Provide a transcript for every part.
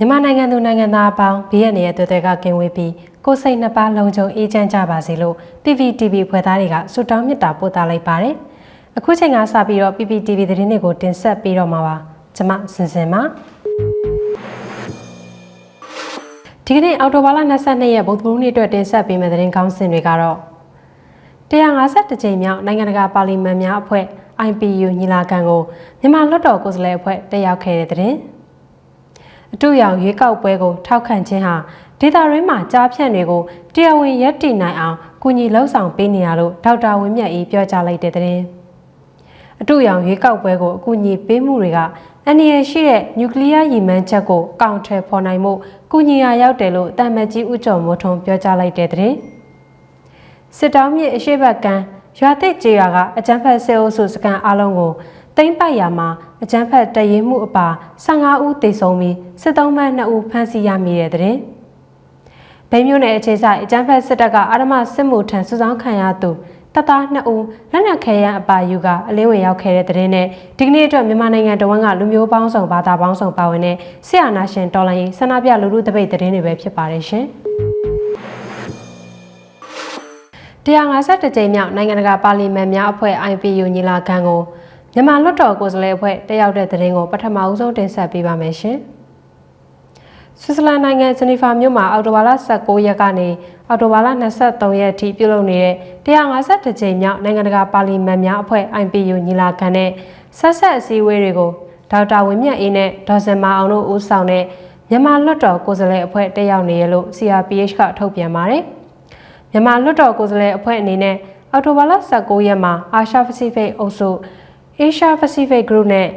မြန်မာနိုင်ငံသူနိုင်ငံသားအပေါင်းဘေးရန်ရဲ့တွေ့တဲ့ကကင်းဝေးပြီးကိုယ်စိတ်နှစ်ပါးလုံးချုံအေးချမ်းကြပါစေလို့ PPTV ဖွဲ့သားတွေကဆုတောင်းမေတ္တာပို့သလိုက်ပါတယ်။အခုချိန်ကစပြီးတော့ PPTV သတင်းတွေကိုတင်ဆက်ပေးတော့မှာပါ။ကျွန်မစင်စင်ပါဒီကနေ့အော်တိုဘာလ22ရက်ဗုဒ္ဓဘုရားနေ့အတွက်တင်ဆက်ပေးမယ့်သတင်းကောင်းစင်တွေကတော့152ကြိမ်မြောက်နိုင်ငံတကာပါလီမန်များအဖွဲ့ IPU ညီလာခံကိုမြန်မာလွှတ်တော်ကိုယ်စားလှယ်အဖွဲ့တက်ရောက်ခဲ့တဲ့သတင်း။ အတူရောင်ရွေးကောက်ပွဲကို ထောက်ခံခြင်းဟာဒေတာရင်းမှာကြားဖြန့်တွေကိုတရားဝင်ရပ်တည်နိုင်အောင်ကူညီလှုပ်ဆောင်ပေးနေရလို့ဒေါက်တာဝင်းမြတ်အေးပြောကြားလိုက်တဲ့သတင်း။အတူရောင်ရွေးကောက်ပွဲကိုအကူအညီပေးမှုတွေကအန္တရာယ်ရှိတဲ့နျူကလ িয়ার ရည်မှန်းချက်ကိုအကောင့်ထဲပေါ်နိုင်မှုကူညီရာရောက်တယ်လို့တာမတ်ကြီးဦးကျော်မိုးထွန်းပြောကြားလိုက်တဲ့သတင်း။စစ်တောင်းမြစ်အရှိတ်ဘက်ကန်းရွာတိတ်ကျေးရွာကအကြမ်းဖက်ဆဲအုပ်စုစကန်အလုံးကို တိမ့်ပိုက်ရာမှာအကြမ်းဖက်တရင်မှုအပါ15ဦးသေဆုံးပြီးစစ်သုံးမှ2ဦးဖမ်းဆီးရမိတဲ့တဲ့တင်။ဗိမ်းမျိုးနယ်အခြေဆိုင်အကြမ်းဖက်စစ်တပ်ကအာရမစစ်မှုထံစုဆောင်းခံရသူတပ်သား2ဦးလက်နက်ခဲယမ်းအပါယူကအလင်းဝင်ရောက်ခဲ့တဲ့တဲ့နဲ့ဒီကနေ့အတွက်မြန်မာနိုင်ငံတဝန်းကလူမျိုးပေါင်းစုံဘာသာပေါင်းစုံပါဝင်တဲ့ဆရာနာရှင်တော်လိုင်းဆန္ဒပြလူလူတပိတ်တဲ့တွေပဲဖြစ်ပါတယ်ရှင်။152ကြိမ်မြောက်နိုင်ငံတကာပါလီမန်များအဖွဲ့ IPU ညီလာခံကို မြန်မာလွှတ်တော်ကိုယ်စားလှယ်အဖွဲ့တက်ရောက်တဲ့သတင်းကိုပထမအဦးဆုံးတင်ဆက်ပေးပါမယ်ရှင်။ဆွစ်ဇာလန်နိုင်ငံဂျနီဖာမြို့မှာအော်တိုဘာလ19ရက်ကနေအော်တိုဘာလ23ရက်အထိပြုလုပ်နေတဲ့152ကြိမ်မြောက်နိုင်ငံတကာပါလီမန်များအဖွဲ့ IPU ညီလာခံနဲ့ဆက်ဆက်အစည်းအဝေးတွေကိုဒေါက်တာဝင်းမြတ်အေးနဲ့ဒေါ်စင်မာအောင်တို့ဦးဆောင်တဲ့မြန်မာလွှတ်တော်ကိုယ်စားလှယ်အဖွဲ့တက်ရောက်နေရလို့ CRPH ကထုတ်ပြန်ပါတယ်။မြန်မာလွှတ်တော်ကိုယ်စားလှယ်အဖွဲ့အနေနဲ့အော်တိုဘာလ19ရက်မှာအာရှပစိဖိတ်အုပ်စု Asia Pacific Group နဲ့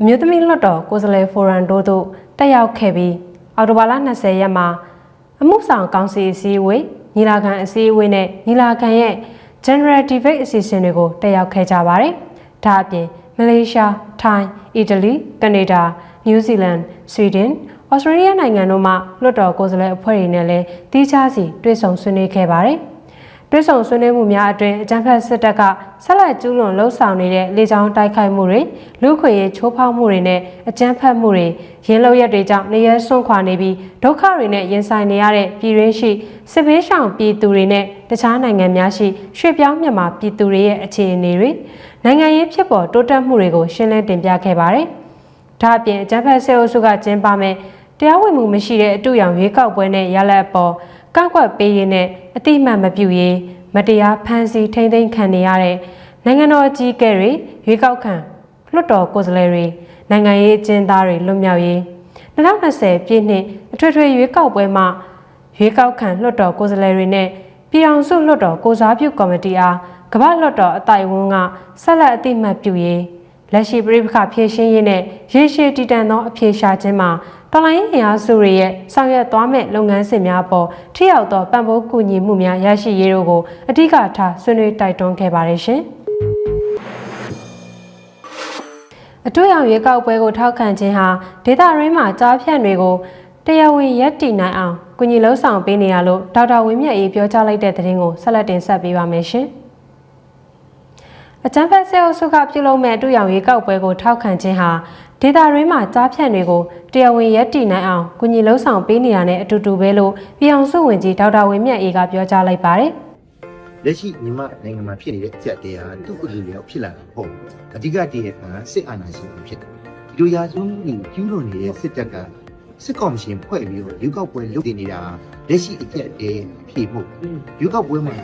အမျိုးသမီးလွှတ်တော်ကိုယ်စားလှယ်ဖိုရမ်တို့တို့တက်ရောက်ခဲ့ပြီးအော်တိုဘာလ20ရက်မှာအမှုဆောင်ကောင်စီအစည်းအဝေးညီလာခံအစည်းအဝေးနဲ့ညီလာခံရဲ့ General Debate အစီအစဉ်တွေကိုတက်ရောက်ခဲ့ကြပါတယ်။ဒါအပြင်မလေးရှား၊ထိုင်း၊အီတလီ၊ကနေဒါ၊နယူးဇီလန်၊ဆွီဒင်၊ဩစတြေးလျနိုင်ငံတို့မှလွှတ်တော်ကိုယ်စားလှယ်အဖွဲ့တွေနဲ့လည်းတီးခြားစီတွေ့ဆုံဆွေးနွေးခဲ့ပါတယ်။ တွဲဆောင်ဆွေးနွေးမှုများအတွင်အကြံဖက်စစ်တပ်ကဆက်လက်ကျူးလွန်လှုပ်ဆောင်နေတဲ့လေကြောင်းတိုက်ခိုက်မှုတွေလူခွေရေးချိုးဖောက်မှုတွေနဲ့အကြမ်းဖက်မှုတွေရင်းနှီးရက်တွေကြောင့်နေရဲဆွန့်ခွာနေပြီးဒုက္ခတွေနဲ့ရင်ဆိုင်နေရတဲ့ပြည်ရင်းရှိစစ်ဘေးရှောင်ပြည်သူတွေနဲ့တခြားနိုင်ငံများရှိရွှေ့ပြောင်းမြန်မာပြည်သူတွေရဲ့အခြေအနေတွေနိုင်ငံရေးဖြစ်ပေါ်တိုးတက်မှုတွေကိုရှင်းလင်းတင်ပြခဲ့ပါတယ်။ဒါအပြင်အကြမ်းဖက်ဆဲအုပ်စုကကျင်းပမဲ့တရားဝင်မှုမရှိတဲ့အတူရောင်ရွေးကောက်ပွဲနဲ့ရလက်အပေါ် ကောက်ကွက်ပေးရင်းနဲ့အတိမတ်မပြုရေးမတရားဖမ်းဆီးထိန်းသိမ်းခံနေရတဲ့နိုင်ငံတော်အကြီးအကဲတွေရွေးကောက်ခံလွှတ်တော်ကိုယ်စားလှယ်တွေနိုင်ငံရေးအကျဉ်းသားတွေလွတ်မြောက်ရေး2020ပြည့်နှစ်အထွေထွေရွေးကောက်ပွဲမှာရွေးကောက်ခံလွှတ်တော်ကိုယ်စားလှယ်တွေနဲ့ပြည်အောင်စုလွှတ်တော်ကိုစားပြုကော်မတီအားကမ္ဘာလွှတ်တော်အတိုင်ဝန်းကဆက်လက်အတိမတ်ပြုရေးလက်ရှိပြည်ပခဖြည့်ရှင်းရေးနဲ့ရေရှည်တည်တံ့သောအဖြေရှာခြင်းမှာ တော်လိုင်းအင်အားစုတွေရဲ့ဆောင်ရွက်သွားမဲ့လုပ်ငန်းစဉ်များပေါ်ထိရောက်သောပံ့ပိုးကူညီမှုများရရှိရေးတို့ကိုအဓိကထားဆွေးနွေးတိုက်တွန်းခဲ့ပါတယ်ရှင်။အတွေ့အကြုံရွေးကောက်ပွဲကိုထောက်ခံခြင်းဟာဒေတာရင်းမှာကြားဖြန့်တွေကိုတရားဝင်ရပ်တည်နိုင်အောင်ကူညီလှုပ်ဆောင်ပေးနေရလို့ဒေါက်တာဝင်းမြတ်အေးပြောကြားလိုက်တဲ့သတင်းကိုဆက်လက်တင်ဆက်ပေးပါမယ်ရှင်။အကြံဖက်ဆဲအုပ်စုကပြုလုပ်မဲ့အတူရောင်ရွေးကောက်ပွဲကိုထောက်ခံခြင်းဟာ ဒေတာရင်းမှာကြားဖြန့်တွေကိုတရားဝင်ရပ်တည်နိုင်အောင်ကုညီလုံးဆောင်ပေးနေတာနဲ့အတူတူပဲလို့ပြည်အောင်စုဝင်ကြီးဒေါက်တာဝင်းမြတ်အေးကပြောကြားလိုက်ပါတယ်။လက်ရှိမြန်မာနိုင်ငံမှာဖြစ်နေတဲ့အချက်တရားသူ့အလူလျောက်ဖြစ်လာတာပေါ့အဓိကတည်းကစစ်အာဏာရှင်ဖြစ်တယ်ဒီလိုရာဇဝတ်မှုကျူးလွန်နေတဲ့စစ်တပ်ကစစ်ကောင်ရှင်ဖွဲ့ပြီးတော့ရွေးကောက်ပွဲလုပ်နေနေတာလက်ရှိအချက်တည်းဖြေဖို့ရွေးကောက်ပွဲမှာ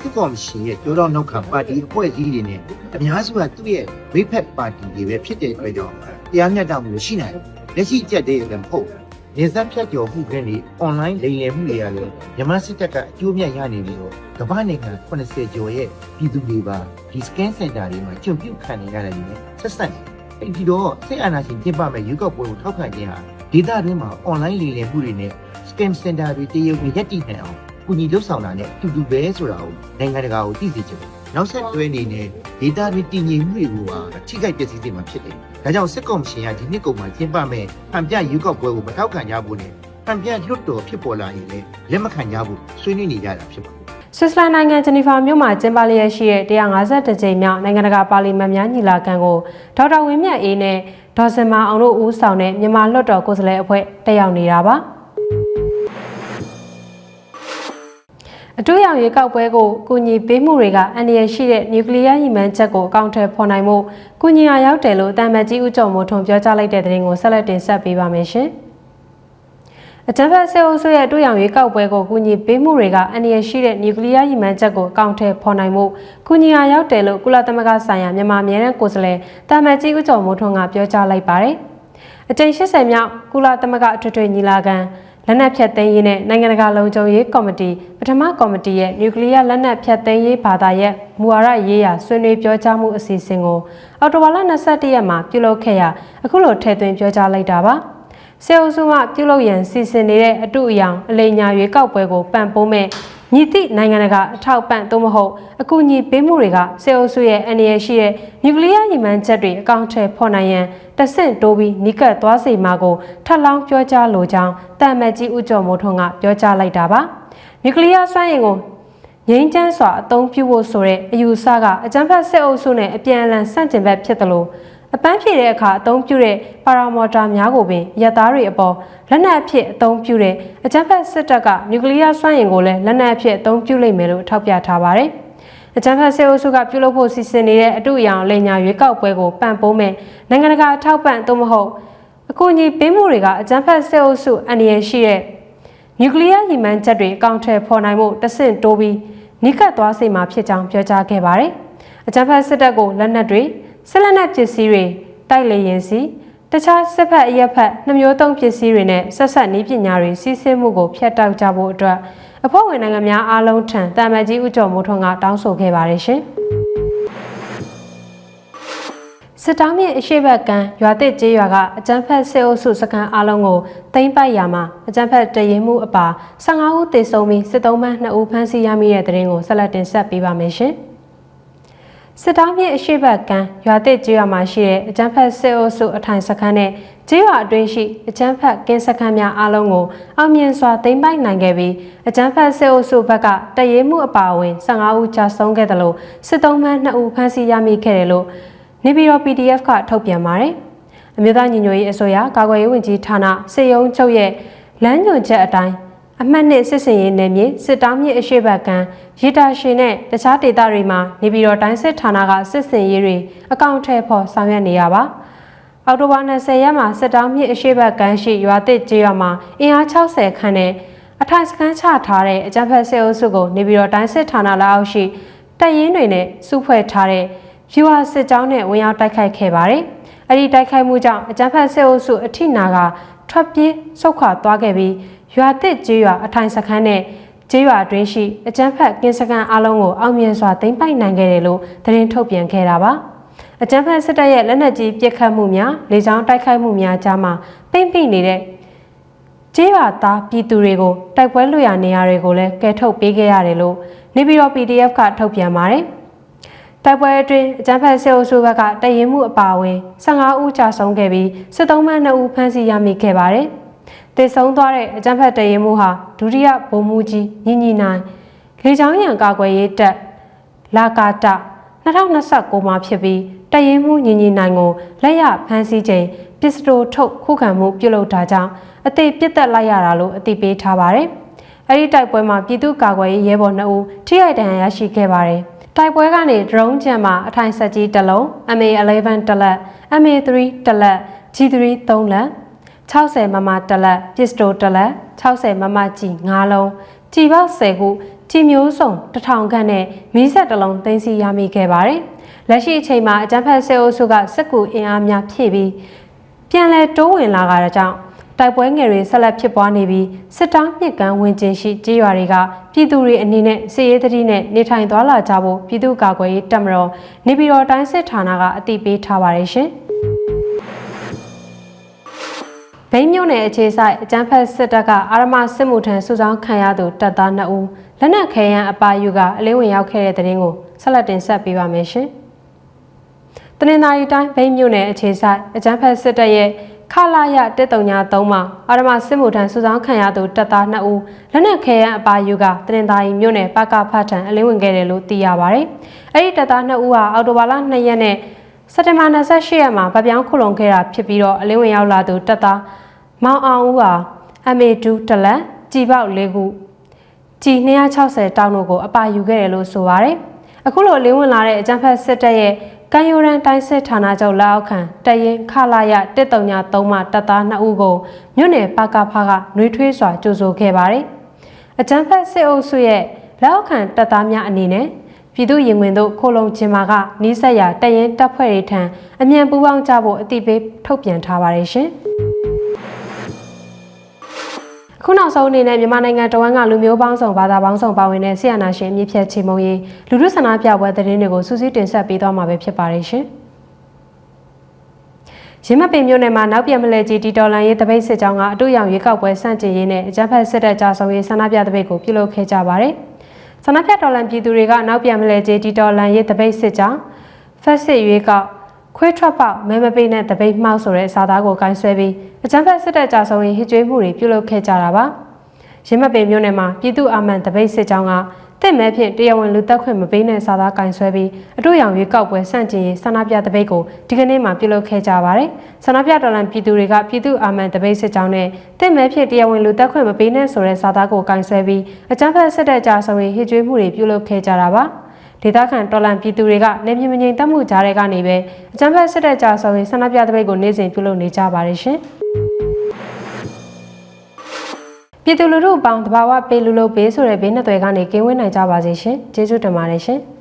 စစ်ကောင်ရှင်ရဲ့ကြောတော့နောက်ခံပါတီအဖွဲ့အစည်းတွေနဲ့အများစုကသူ့ရဲ့မိဖက်ပါတီတွေပဲဖြစ်တဲ့အတွက်ကြောင့် တရားမျှတမှုရှိနိုင်လက်ရှိအချက်တည်းလည်းမဟုတ်နေဆက်ဖြတ်ကျော်မှုကနေ online လိမ်လည်မှုတွေရတယ်မြန်မာစစ်တပ်ကအကျိုးမြတ်ရနေပြီးတော့ကမ္ဘာနိုင်ငံ80ကျော်ရဲ့ပြည်သူတွေပါဒီ scan center တွေမှာကြုံပြုတ်ခံနေရတယ်နဲ့ဆက်ဆက်အဲ့ဒီတော့စစ်အာဏာရှင်ကျင်းပမဲ့ရွေးကောက်ပွဲကိုထောက်ခံခြင်းဟာဒေသတွင်းမှာ online လိမ်လည်မှုတွေနဲ့ scan center တွေတရုပ်ကိုရက်တည်နေအောင်ကူညီလှုပ်ဆောင်တာနဲ့အတူတူပဲဆိုတာကိုနိုင်ငံတကာကိုသိစေချင်တယ် နောက်ဆက်တွဲအနေနဲ့ဒေတာတွေတည်ငြိမ်မှုတွေကိုပါထိခိုက်ပျက်စီးစေမှာဖြစ်တယ်။ဒါကြောင့်စစ်ကောင်ရှင်ကဒီနှစ်ကုန်မှာကျင်းပမဲ့ဟန်ပြရွေးကောက်ပွဲကိုမထောက်ခံကြဘူးနဲ့ဟန်ပြလွတ်တော်ဖြစ်ပေါ်လာရင်လည်းလက်မခံကြဘူးဆွေးနွေးနေကြတာဖြစ်ပါတယ်ဆွစ်ဇာလန်နိုင်ငံဂျနီဖာမြို့မှာကျင်းပလျက်ရှိတဲ့152ကြိမ်မြောက်နိုင်ငံတကာပါလီမန်များညီလာခံကိုဒေါက်တာဝင်းမြတ်အေးနဲ့ဒေါ်စင်မာအောင်တို့ဦးဆောင်တဲ့မြန်မာလွှတ်တော်ကိုယ်စားလှယ်အဖွဲ့တက်ရောက်နေတာပါ အတူရောင်ရေကောက်ပွဲကိုကုညီပေးမှုတွေကအန္တရာယ်ရှိတဲ့နျူကလ িয়ারညီမှန်းချက်ကိုအကောင့်ထဲဖော်နိုင်မှုကုညီအားရောက်တယ်လို့တမ်မတ်ကြီးဦးကျော်မိုးထွန်းပြောကြားလိုက်တဲ့သတင်းကိုဆက်လက်တင်ဆက်ပေးပါမယ်ရှင်။အကြံဖက်ဆဲအုပ်စုရဲ့အတူရောင်ရေကောက်ပွဲကိုကုညီပေးမှုတွေကအန္တရာယ်ရှိတဲ့နျူကလ িয়ারညီမှန်းချက်ကိုအကောင့်ထဲဖော်နိုင်မှုကုညီအားရောက်တယ်လို့ကုလသမဂ္ဂဆိုင်ရာမြန်မာအမြဲတမ်းကိုယ်စားလှယ်တမ်မတ်ကြီးဦးကျော်မိုးထွန်းကပြောကြားလိုက်ပါတယ်။အကြိမ်80မြောက်ကုလသမဂ္ဂအထွေထွေညီလာခံ လက်နက်ဖြတ်သိမ်းရေးနဲ့နိုင်ငံတကာလုံခြုံရေးကော်မတီပထမကော်မတီရဲ့နျူကလ িয়ার လက်နက်ဖြတ်သိမ်းရေးဘာသာရဲ့မူဝါဒရေးရာဆွေးနွေးပြောကြားမှုအစီအစဉ်ကိုအော်တိုဝါလာ21ရက်မှာပြုလုပ်ခဲ့ရာအခုလိုထည့်သွင်းပြောကြားလိုက်တာပါ။စေအုပ်စုမှပြုလုပ်ရန်စီစဉ်နေတဲ့အတူအယောင်အလိညာရွေးကောက်ပွဲကိုပံ့ပိုးမဲ့ မြစ်တိနိုင်ငံတကာအထောက်ပံ့သို့မဟုတ်အကူအညီပေးမှုတွေကစေအုပ်စုရဲ့အန္တရာယ်ရှိတဲ့နျူကလ িয়ার ညီမှန်းချက်တွေအကောင့်ထဲဖော်နိုင်ရန်တဆင့်တိုးပြီးနိကတ်သွားစေမှာကိုထပ်လောင်းပြောကြားလိုကြောင်းတမ်မတ်ကြီးဦးကျော်မိုးထွန်းကပြောကြားလိုက်တာပါနျူကလ িয়ার စွမ်းအင်ကိုငိမ့်ချမ်းစွာအသုံးပြုဖို့ဆိုတဲ့အယူဆကအကြမ်းဖက်စစ်အုပ်စုနဲ့အပြန်အလှန်ဆန့်ကျင်ဘက်ဖြစ်တယ်လို့ အပန်းဖြေတဲ့အခါအသုံးပြုတဲ့ပါရာမော်တာများကိုပင်ရက်သားတွေအပေါ်လက်နက်အဖြစ်အသုံးပြုတဲ့အကြမ်းဖက်စစ်တပ်ကနျူကလ িয়ার စွမ်းအင်ကိုလည်းလက်နက်အဖြစ်အသုံးပြုလိမ့်မယ်လို့ထောက်ပြထားပါတယ်။အကြမ်းဖက်စစ်အုပ်စုကပြုလုပ်ဖို့စီစဉ်နေတဲ့အတူအယောင်လိန်ညာရွေးကောက်ပွဲကိုပံ့ပိုးမဲ့နိုင်ငံတကာအထောက်ပံ့သို့မဟုတ်အကူအညီပေးမှုတွေကအကြမ်းဖက်စစ်အုပ်စုအန္တရာယ်ရှိတဲ့နျူကလ িয়ার ညီမှန်းချက်တွေအကောင့်ထဲဖော်နိုင်မှုတဆင့်တိုးပြီးနိကတ်သွားစေမှာဖြစ်ကြောင်းပြောကြားခဲ့ပါတယ်။အကြမ်းဖက်စစ်တပ်ကိုလက်နက်တွေ ဆက်လက်နက်ပစ္စည်းတွေတိုက်လေရင်စီတခြားစစ်ဖက်အရက်ဖက်နှမျိုးသုံးပစ္စည်းတွေနဲ့ဆက်ဆက်နည်းပညာတွေစီးဆင်းမှုကိုဖျက်တောက်ကြဖို့အတွက်အဖွဲ့ဝင်နိုင်ငံများအားလုံးထံတာမတ်ကြီးဦးကျော်မိုးထွန်းကတောင်းဆိုခဲ့ပါတယ်ရှင်။စစ်တောင်းမြင့်အရှိဘက်ကံရွာတစ်ကျေးရွာကအကြမ်းဖက်စစ်အုပ်စုစခန်းအားလုံးကိုသိမ်းပိုက်ရာမှာအကြမ်းဖက်တရင်မှုအပါ15ဦးသေဆုံးပြီးစစ်သုံးပန်း2ဦးဖမ်းဆီးရမိတဲ့တဲ့ရင်ကိုဆက်လက်တင်ဆက်ပေးပါမယ်ရှင်။ စစ်တောင်းမြင့်အရှိဘက်ကံရွာတစ်ကျေးရွာမှာရှိတဲ့အကြမ်းဖက်စစ်အုပ်စုအထိုင်စခန်းနဲ့ကျေးရွာအတွင်းရှိအကြမ်းဖက်ကင်းစခန်းများအားလုံးကိုအောင်မြင်စွာသိမ်းပိုက်နိုင်ခဲ့ပြီးအကြမ်းဖက်စစ်အုပ်စုဘက်ကတရေမှုအပါအဝင်15ဦးကြာဆုံးခဲ့တယ်လို့စစ်သုံးပန်း2ဦးဖမ်းဆီးရမိခဲ့တယ်လို့နေပြည်တော် PDF ကထုတ်ပြန်ပါတယ်။အမျိုးသားညီညွတ်ရေးအစိုးရကာကွယ်ရေးဝန်ကြီးဌာနစစ်ရုံးချုပ်ရဲ့လမ်းညွှန်ချက်အတိုင်း အမှတ်နှစ်စစ်စင်ရေးနယ်မြေစစ်တောင်းမြစ်အရှိတ်ဘက်ကံရေတာရှင်နဲ့တခြားဒေသတွေမှာနေပြည်တော်တိုင်းစစ်ဌာနကစစ်စင်ရေးတွေအကောင့်ထဲပေါ်ဆောင်ရွက်နေရပါ။အော်တိုဘာ20ရက်မှာစစ်တောင်းမြစ်အရှိတ်ဘက်ကန်းရှိရွာသစ်ကျေးရွာမှာအင်အား60ခန်းနဲ့အထိုင်စခန်းချထားတဲ့အကြမ်းဖက်စစ်အုပ်စုကိုနေပြည်တော်တိုင်းစစ်ဌာနလက်အောက်ရှိတပ်ရင်းတွေနဲ့စုဖွဲ့ထားတဲ့ဖြူဟာစစ်ကြောင်းနဲ့ဝင်ရောက်တိုက်ခိုက်ခဲ့ပါတယ်။အဲ့ဒီတိုက်ခိုက်မှုကြောင့်အကြမ်းဖက်စစ်အုပ်စုအထိနာကထွက်ပြေးဆုတ်ခွာသွားခဲ့ပြီး ရွာတစ်ကျေးရွာအထိုင်စခန်းနဲ့ကျေးရွာအတွင်းရှိအကြမ်းဖက်ကင်းစခန်းအလုံးကိုအောင်မြင်စွာသိမ်းပိုက်နိုင်ခဲ့တယ်လို့သတင်းထုတ်ပြန်ခဲ့တာပါ။အကြမ်းဖက်စစ်တပ်ရဲ့လက်နက်ကြီးပစ်ခတ်မှုများလေကြောင်းတိုက်ခိုက်မှုများကြားမှာပိမ့်ပိနေတဲ့ကျေးရွာသားပြည်သူတွေကိုတိုက်ပွဲလွှရနေရာတွေကိုလည်းကယ်ထုတ်ပေးခဲ့ရတယ်လို့နေပြည်တော် PDF ကထုတ်ပြန်ပါတယ်။တိုက်ပွဲအတွင်းအကြမ်းဖက်ဆဲအုပ်စုဘက်ကတရင်မှုအပါအဝင်15ဦးကြာဆုံးခဲ့ပြီးစစ်သုံးမှ2ဦးဖမ်းဆီးရမိခဲ့ပါတယ်။ တေဆုံးသွားတဲ့အကြမ်းဖက်တရင်မှုဟာဒုတိယဗိုလ်မှူးကြီးညီညီနိုင်လေချောင်းရံကာကွယ်ရေးတပ်လာကာတ2029မှာဖြစ်ပြီးတရင်မှုညီညီနိုင်ကိုလက်ရဖမ်းဆီးချိန်ပစ္စတိုထုတ်ခုခံမှုပြုလုပ်တာကြောင့်အသေးပြစ်တက်လိုက်ရတာလို့အသိပေးထားပါတယ်။အဲဒီတိုက်ပွဲမှာပြည်သူ့ကာကွယ်ရေးရဲဘော်2ဦးထိခိုက်ဒဏ်ရာရရှိခဲ့ပါတယ်။တိုက်ပွဲကနေ drone ကျန်မှာအထိုင်ဆက်ကြီးတစ်လုံး MA11 တစ်လက် MA3 တစ်လက် G3 3လက် 60မမတစ်လက်ပစ္စတိုတစ်လက်60မမကြီး9လုံးကြည်ပေါက်10ခုကြည်မျိုးစုံ1000ခန့်နဲ့မီးဆက်တစ်လုံးသိမ်းဆည်းရမိခဲ့ပါတယ်။လက်ရှိအချိန်မှာအကြမ်းဖက်ဆဲအုပ်စုကစစ်ကူအင်အားများဖြည့်ပြီးပြန်လည်တိုးဝင်လာကြတဲ့ကြောင့်တိုက်ပွဲငယ်တွေဆက်လက်ဖြစ်ပွားနေပြီးစစ်တောင်းမြစ်ကမ်းဝင်ကျင်ရှိကြေးရွာတွေကပြည်သူတွေအနေနဲ့စစ်ရေးတတိနဲ့နေထိုင်သွားလာကြဖို့ပြည်သူ့ကာကွယ်ရေးတပ်မတော်နေပြည်တော်တိုင်းစစ်ဌာနကအသိပေးထားပါတယ်ရှင်။ ဘိန်းမြို့နယ်အခြေဆိုင်အကြမ်းဖက်စစ်တပ်ကအာရမစစ်မှုထမ်းစုဆောင်ခံရသူတပ်သား2ဦးလက်နက်ခဲယမ်းအပါယူကအလင်းဝင်ရောက်ခဲ့တဲ့တဲ့ရင်ကိုဆက်လက်တင်ဆက်ပေးပါမယ်ရှင်။တနင်္သာရီတိုင်းဘိန်းမြို့နယ်အခြေဆိုင်အကြမ်းဖက်စစ်တပ်ရဲ့ခလာရတက်တုံညာ3မှာအာရမစစ်မှုထမ်းစုဆောင်ခံရသူတပ်သား2ဦးလက်နက်ခဲယမ်းအပါယူကတရင်သားရီမြို့နယ်ပကဖတ်ထံအလင်းဝင်ခဲ့တယ်လို့သိရပါဗျ။အဲ့ဒီတပ်သား2ဦးဟာအော်တိုဘာလ2ရက်နဲ့စက်တင်ဘာ28ရက်မှာဗပြောင်းခုလုံခဲ့တာဖြစ်ပြီးတော့အလင်းဝင်ရောက်လာသူတက်သား မောင်အောင်ဦးဟာ MA2 တလက်ကြည်ပေါက်၄ခုကြည်260တောင်းတို့ကိုအပါယူခဲ့တယ်လို့ဆိုပါတယ်။အခုလိုလင်းဝင်လာတဲ့အကြံဖက်စစ်တပ်ရဲ့ကံယူရန်တိုင်းစစ်ဌာနချုပ်လက်အောက်ခံတရင်ခလာရ133မှတပ်သား2ဦးကိုမြို့နယ်ပကဖကနှွေးထွေးစွာကြိုဆိုခဲ့ပါတယ်။အကြံဖက်စစ်အုပ်စုရဲ့လက်အောက်ခံတပ်သားများအနေနဲ့ပြည်သူရင်ဝင်တို့ခိုလုံချင်မာကနီးစက်ရတရင်တပ်ဖွဲ့တွေထံအမြန်ပူးပေါင်းကြဖို့အတိပေးထုတ်ပြန်ထားပါတယ်ရှင်။ ခုနောက်ဆုံးအနေနဲ့မြန်မာနိုင်ငံတဝန်းကလူမျိုးပေါင်းစုံဘာသာပေါင်းစုံပါဝင်တဲ့ဆီယနာရှင်အမြင့်ဖြတ်ချေမုံရေးလူထုဆန္ဒပြပွဲသတင်းတွေကိုစူးစီးတင်ဆက်ပေးသွားမှာပဲဖြစ်ပါတယ်ရှင်။ရင်းမပင်မြို့နယ်မှာနောက်ပြန်မလဲကြီးတီတော်လန်ရေးတပိတ်စစ်ကြောင်းကအတူရောင်ရွေးကောက်ပွဲစန့်ကျင်ရေးနဲ့အကြမ်းဖက်စစ်တပ်ကြားဆောင်ရေးဆန္ဒပြတပိတ်ကိုပြုလုပ်ခဲ့ကြပါတယ်။ဆန္ဒပြတော်လန်ပြည်သူတွေကနောက်ပြန်မလဲကြီးတီတော်လန်ရေးတပိတ်စစ်ကြောင်းဖက်စစ်ရွေးကောက် ခွေးထွက်ပေါက်မဲမပိတ်နဲ့တပိတ်မှောက်ဆိုတဲ့စာသားကိုကင်ဆယ်ပြီးအကြမ်းဖက်စစ်တပ်ကြားဆောင်ရေးဟစ်ကြွေးမှုတွေပြုလုပ်ခဲ့ကြတာပါ။ရင်းမပင်မြို့နယ်မှာပြည်သူ့အာမန်တပိတ်စစ်ကြောင်းကတစ်မဲဖြင့်တရားဝင်လူသက်ခွင့်မပေးတဲ့စာသားကင်ဆွဲပြီးအတူရောင်ရွေးကောက်ပွဲစန့်ကျင်ရေးဆန္ဒပြတပိတ်ကိုဒီကနေ့မှပြုလုပ်ခဲ့ကြပါတယ်။ဆန္ဒပြတော်လှန်ပြည်သူတွေကပြည်သူ့အာမန်တပိတ်စစ်ကြောင်းနဲ့တစ်မဲဖြင့်တရားဝင်လူသက်ခွင့်မပေးတဲ့ဆိုတဲ့စာသားကိုကင်ဆွဲပြီးအကြမ်းဖက်စစ်တပ်ကြားဆောင်ရေးဟစ်ကြွေးမှုတွေပြုလုပ်ခဲ့ကြတာပါ။ ဒေသခံတော်လန်ပြည်သူတွေကနေပြည်မငိမ်တက်မှုကြားတဲ့ကနေပဲအကြမ်းဖက်စစ်တပ်ကြားဆောင်ရေးဆန္ဒပြတပိတ်ကိုနေ့စဉ်ပြုလုပ်နေကြပါတယ်ရှင်။ပြည်သူလူထုအပေါင်းတဘာဝပေးလူလို့ပေးဆိုတဲ့ဘေးနှစ်သွယ်ကနေကင်းဝေးနိုင်ကြပါစေရှင်။ကျေးဇူးတင်ပါတယ်ရှင်။